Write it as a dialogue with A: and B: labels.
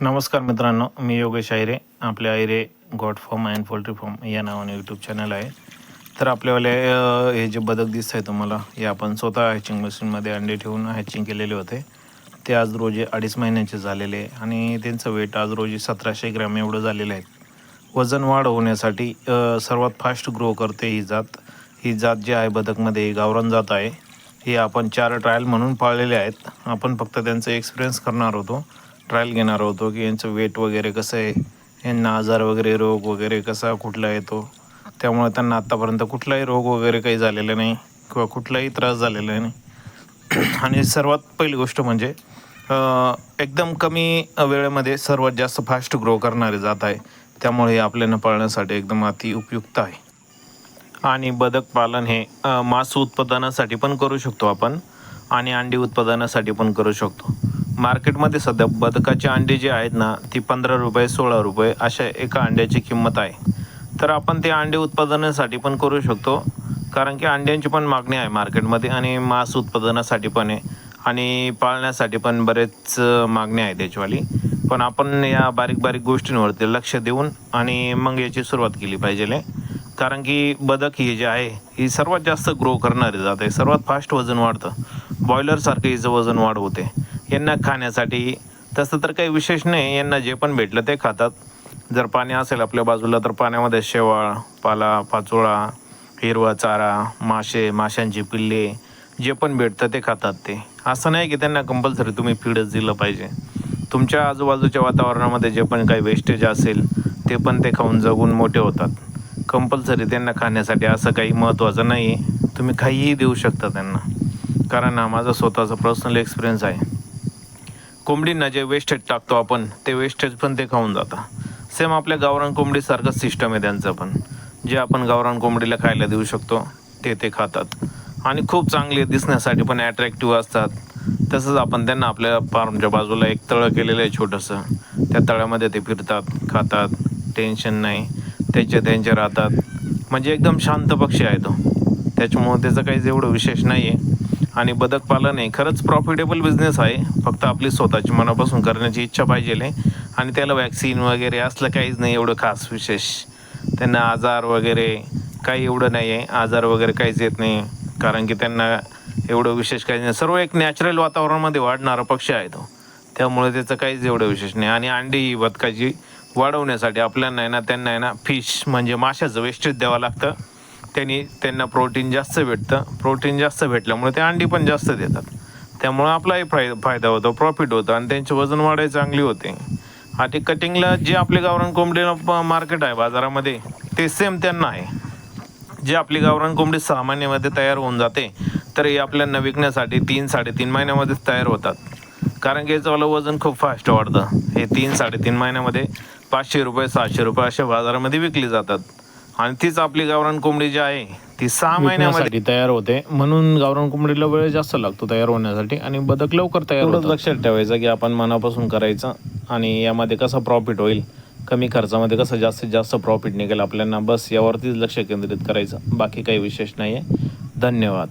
A: नमस्कार मित्रांनो मी योगेश आयरे आपले Aayre goat farm and poultry farm या नावाने यूट्यूब चॅनल आहे. तर आपल्यावाले हे जे बदक दिसत आहे तुम्हाला हे आपण स्वतः हॅचिंग मशीनमध्ये अंडे ठेवून हॅचिंग केलेले होते. ते आज रोजी अडीच महिन्याचे झालेले आहे आणि त्यांचं वेट आज रोजी सतराशे ग्रॅम एवढं झालेलं आहे. वजन वाढ होण्यासाठी सर्वात फास्ट ग्रो करते ही जात. ही जात जी आहे बदकमध्ये गावरान जात आहे. हे आपण चार ट्रायल म्हणून पाळलेले आहेत. आपण फक्त त्यांचा एक्सपिरियन्स करणार होतो. ट्रायल घेणार होतो की यांचं वेट वगैरे कसं आहे यांना आजार वगैरे रोग वगैरे कसा कुठला येतो त्यामुळे त्यांना आत्तापर्यंत कुठलाही रोग वगैरे काही झालेला नाही किंवा कुठलाही त्रास झालेला नाही. आणि सर्वात पहिली गोष्ट म्हणजे एकदम कमी वेळेमध्ये सर्वात जास्त फास्ट ग्रो करणारी जात आहे. त्यामुळे हे आपल्याला पाळण्यासाठी एकदम अति उपयुक्त आहे. आणि बदक पालन हे मांस उत्पादनासाठी पण करू शकतो आपण आणि अंडी उत्पादनासाठी पण करू शकतो. मार्केटमध्ये सध्या बदकाचे अंडे जे आहेत ना ती पंधरा रुपये सोळा रुपये अशा एका अंड्याची किंमत आहे. तर आपण ते अंडे उत्पादनासाठी पण करू शकतो कारण की अंड्यांची पण मागणी आहे मार्केटमध्ये आणि मांस उत्पादनासाठी पण आहे आणि पाळण्यासाठी पण बरेच मागणी आहे त्याच्यावाली पण आपण या बारीक बारीक गोष्टींवरती लक्ष देऊन आणि मग याची सुरुवात केली पाहिजे. कारण की बदक ही जे आहे ही सर्वात जास्त ग्रो करणारी जात आहे. सर्वात फास्ट वजन वाढतं. बॉयलरसारखं हिचं वजन वाढ होते. यांना खाण्यासाठी. तसं तर काही विशेष नाही यांना जे पण भेटलं ते खातात. जर पाणी असेल आपल्या बाजूला तर पाण्यामध्ये शेवाळ पाला पाचोळा हिरवा चारा मासे माशांची पिल्ले जे पण भेटतं ते खातात ते. असं नाही की त्यांना कंपल्सरी तुम्ही फीडच दिलं पाहिजे. तुमच्या आजूबाजूच्या वातावरणामध्ये जे पण काही वेस्टेज असेल ते पण ते खाऊन जगून मोठे होतात. कंपल्सरी त्यांना खाण्यासाठी असं काही महत्त्वाचं नाही आहे तुम्ही काहीही देऊ शकता त्यांना. कारण हा माझा स्वतःचा पर्सनल एक्सपिरियन्स आहे. कोंबडींना जे वेस्टेज टाकतो आपण ते वेस्टेज पण ते खाऊन जातात सेम आपल्या गावरान कोंबडीसारखंच सिस्टम आहे त्यांचं पण. जे आपण गावरान कोंबडीला खायला देऊ शकतो ते ते खातात. आणि खूप चांगले दिसण्यासाठी पण ॲट्रॅक्टिव्ह असतात. तसंच आपण त्यांना आपल्या फार्मच्या बाजूला एक तळं केलेलं आहे छोटंसं. त्या तळ्यामध्ये ते फिरतात खातात. टेन्शन नाही. त्यांचे त्यांचे राहतात. म्हणजे एकदम शांत पक्षी आहे तो. त्याच्यामुळं त्याचं काहीच एवढं विशेष नाही आहे आणि बदक पालन हे खरंच प्रॉफिटेबल बिझनेस आहे. फक्त आपली स्वतःची मनापासून करण्याची इच्छा पाहिजे आणि त्याला वॅक्सिन वगैरे असलं काहीच नाही एवढं खास विशेष. त्यांना आजार वगैरे काही एवढं नाही आहे आजार वगैरे काहीच येत नाही. कारण की त्यांना एवढं विशेष काही नाही. सर्व एक नॅचरल वातावरणामध्ये वाढणारा पक्षी आहे तो. त्यामुळे त्याचं काहीच एवढं विशेष नाही. आणि अंडी ही बदकाची वाढवण्यासाठी आपल्याला आहे ना त्यांना आहे ना फिश म्हणजे माशाचं वेस्टेज द्यावं लागतं. त्यांनी त्यांना प्रोटीन जास्त भेटतं. प्रोटीन जास्त भेटल्यामुळे ते अंडी पण जास्त देतात. त्यामुळं आपलाही फाय फायदा होतो प्रॉफिट होतं आणि त्यांचे वजन वाढाई चांगली होते. आणि कटिंगला जे आपले गावरान कोंबडीला मार्केट आहे बाजारामध्ये ते सेम त्यांना आहे. जे आपली गावरान कोंबडी सहा महिन्यामध्ये तयार होऊन जाते तर हे आपल्यांना विकण्यासाठी तीन साडेतीन महिन्यामध्येच तयार होतात. कारण की याचं वजन खूप फास्ट वाढतं. हे तीन साडेतीन महिन्यामध्ये पाचशे रुपये सहाशे रुपये अशा बाजारामध्ये विकली जातात. आणि तीच आपली गावरान कोंबडी जी आहे ती सहा महिन्यामध्ये तयार होते. म्हणून गावरान कोंबडीला वेळ जास्त लागतो तयार होण्यासाठी आणि बदक लवकर तयार होतं लक्षात ठेवायचं की आपण मनापासून करायचं आणि यामध्ये कसं प्रॉफिट होईल कमी खर्चामध्ये कसं जास्तीत जास्त प्रॉफिट निघेल आपल्याला बस यावरतीच लक्ष केंद्रित करायचं. बाकी काही विशेष नाही आहे धन्यवाद.